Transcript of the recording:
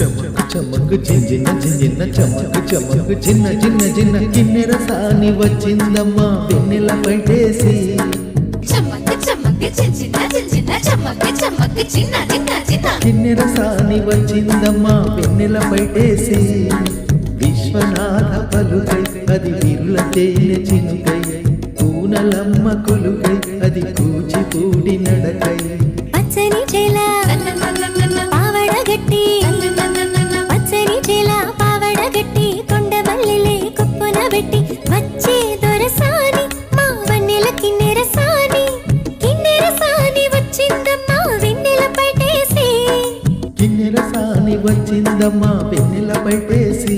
చెమ్మకు చిన్న చిన్న చెమ్మకు చెమ్మకు చిన్న చిన్న చిన్న కిన్నెర సాని వచ్చిందమ్మా. వెన్నెల చిన్న కిన్నెర సాని వచ్చిందమ్మా వెన్నెల పైటేసి. విశ్వనాథ పలుకై అది విరుల తేనె చినుకై. పూనలమ్మ కొలుకై అది కూచిపూడి నడకై. కిన్నెల సాని వచ్చిందమ్మా పెన్నెల పట్టేసి